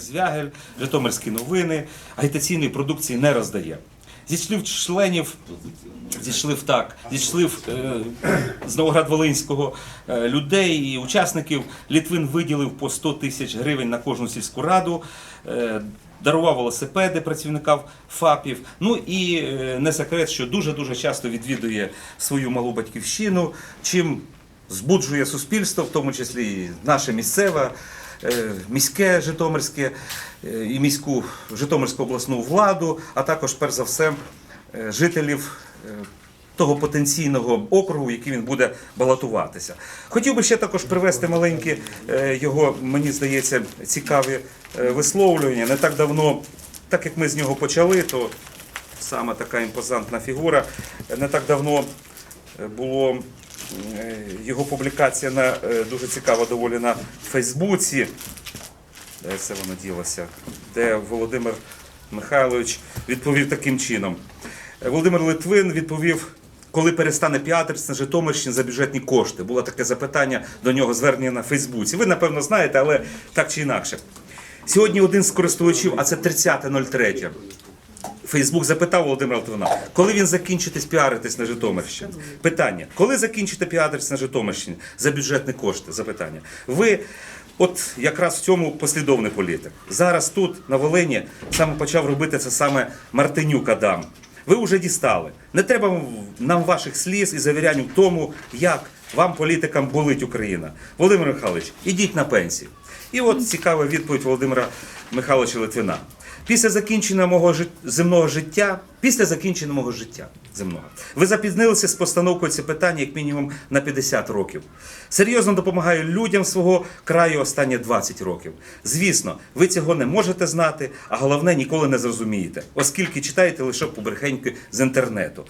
Звягель, Житомирські новини, агітаційної продукції не роздає. Зі слів членів, зі слів так, зі слів е, з Новоград-Волинського е, людей і учасників Літвин виділив по 100 тисяч гривень на кожну сільську раду. е, Дарував велосипеди працівникам ФАПів. Ну і е, не секрет, що дуже-дуже часто відвідує свою малу батьківщину, чим збуджує суспільство, в тому числі і наше місцеве, міське Житомирське е, і міську Житомирську обласну владу, а також, перш за все, е, жителів. е, Того потенційного округу, який він буде балотуватися. Хотів би ще також привести маленькі е, його, мені здається, цікаві е, висловлювання. Не так давно, так як ми з нього почали, то саме така імпозантна фігура. Не так давно е, було е, його публікація на е, дуже цікава доволі на Фейсбуці. Де це воно ділося? Де Володимир Михайлович відповів таким чином. Е, Володимир Литвин відповів, коли перестане піатрись на Житомирщині за бюджетні кошти. Було таке запитання до нього звернення на Фейсбуці. Ви, напевно, знаєте, але так чи інакше. Сьогодні один з користувачів, а це 30.03. Фейсбук запитав Володимира Литвина, коли він закінчитись піаритись на Житомирщині? Питання: коли закінчите піаритись на Житомирщині за бюджетні кошти? Запитання. Ви от якраз в цьому послідовний політик. Зараз тут, на Волині, саме почав робити це саме Мартинюк Адам. Ви вже дістали. Не треба нам ваших сліз і завірянь в тому, як вам, політикам, болить Україна. Володимир Михайлович, ідіть на пенсію. І от цікава відповідь Володимира Михайловича Литвина. Після закінчення мого жит- земного життя, після закінчення мого життя земного, ви запізнилися з постановкою ці питання як мінімум на 50 років. Серйозно допомагаю людям свого краю останні 20 років. Звісно, ви цього не можете знати, а головне ніколи не зрозумієте, оскільки читаєте лише побрехеньки з інтернету.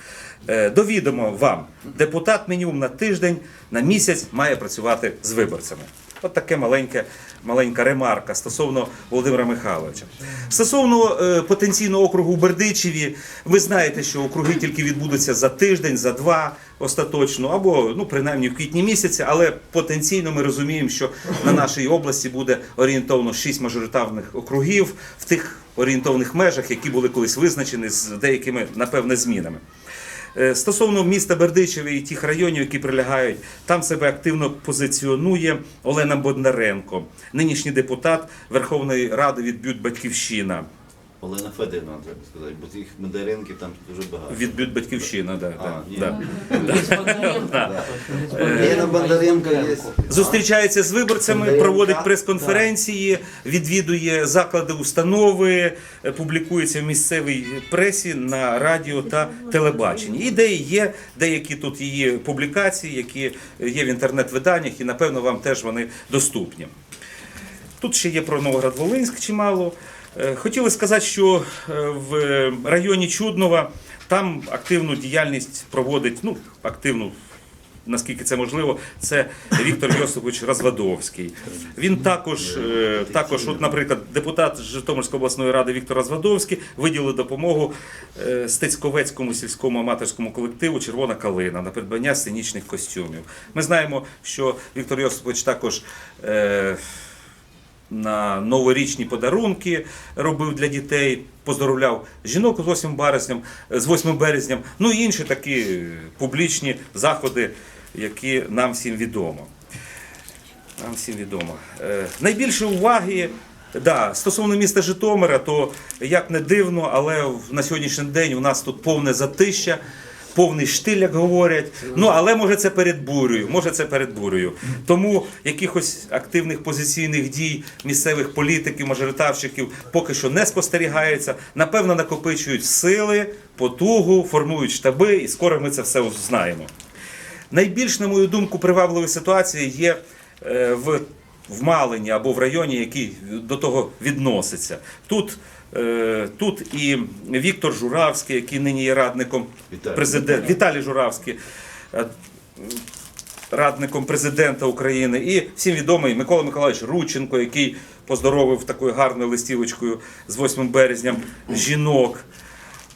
Е, Довідомо вам, депутат мінімум на тиждень, на місяць має працювати з виборцями. От таке маленьке, маленька ремарка стосовно Володимира Михайловича. Стосовно е, потенційного округу у Бердичеві, ви знаєте, що округи тільки відбудуться за тиждень, за два остаточно, або ну принаймні в квітні місяці, але потенційно ми розуміємо, що на нашій області буде орієнтовно 6 мажоритарних округів в тих орієнтовних межах, які були колись визначені з деякими напевне змінами. Е, Стосовно міста Бердичеві і тих районів, які прилягають, там себе активно позиціонує Олена Боднаренко, нинішній депутат Верховної Ради від Бют Батьківщина. Олена Федорівна, треба сказати, бо тих мандаринків там дуже багато. Відбют Батьківщина, да, А, да, ні. да. Лена Бондаренко є. Зустрічається з виборцями, проводить прес-конференції, відвідує заклади установи, е, публікується в місцевій пресі на радіо та телебаченні. І де є деякі тут її публікації, які є в інтернет-виданнях, і напевно вам теж вони доступні. Тут ще є про Новоград-Волинськ чимало. Е, Хотіли сказати, що е, в районі Чуднова там активну діяльність проводить, ну, активну, наскільки це можливо, це Віктор Йосипович Розвадовський. Він також, е, також от, наприклад, депутат Житомирської обласної ради Віктор Розвадовський виділив допомогу Стецьковецькому сільському аматорському колективу Червона калина на придбання сценічних костюмів. Ми знаємо, що Віктор Йосипович також. На новорічні подарунки робив для дітей, поздоровляв жінок з 8 березням, з 8 березням, ну і інші такі публічні заходи, які нам всім відомо. Нам всім відомо. Е, Найбільше уваги. Да, стосовно міста Житомира, то як не дивно, але на сьогоднішній день у нас тут повне затища, повний штиль, як говорять. Ну але може це перед бурею, може це перед бурею. Тому якихось активних позиційних дій місцевих політиків, мажоритарщиків поки що не спостерігається. Напевно, накопичують сили, потугу, формують штаби, і скоро ми це все знаємо. Найбільш, на мою думку, привабливі ситуації є е, в, в Малині або в районі, який до того відноситься. Тут, е, тут і Віктор Журавський, який нині є радником Віталій. президента, Віталій Журавський. е, Радником президента України і всім відомий Микола Миколаївич Рученко, який поздоровив такою гарною листівочкою з 8 березня жінок.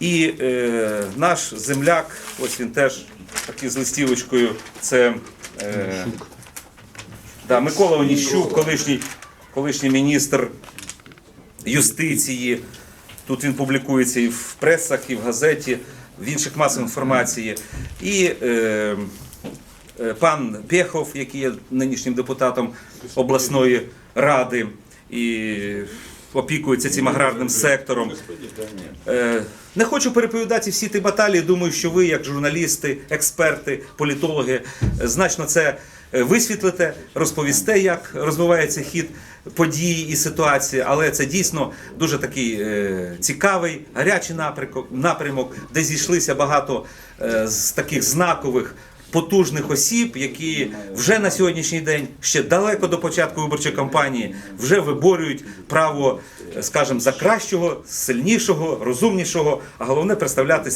І е, наш земляк, ось він теж такий з листівочкою. Це е, да, Микола Оніщук, колишній, колишній міністр юстиції. Тут він публікується і в пресах, і в газеті, в інших масах інформації. І е, е, пан Пєхов, який є нинішнім депутатом обласної ради і опікується цим аграрним сектором. Е, Не хочу переповідати всі ті баталії. Думаю, що ви, як журналісти, експерти, політологи, е, значно це е, висвітлите, розповісте, як розвивається хід події і ситуації. Але це дійсно дуже такий цікавий, гарячий напрямок, де зійшлися багато з таких знакових. Потужних осіб, які вже на сьогоднішній день ще далеко до початку виборчої кампанії вже виборюють право, е, скажімо, за кращого, сильнішого, розумнішого, а головне представляти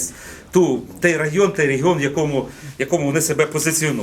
ту той район, той регіон, в якому, якому вони себе позиціонують.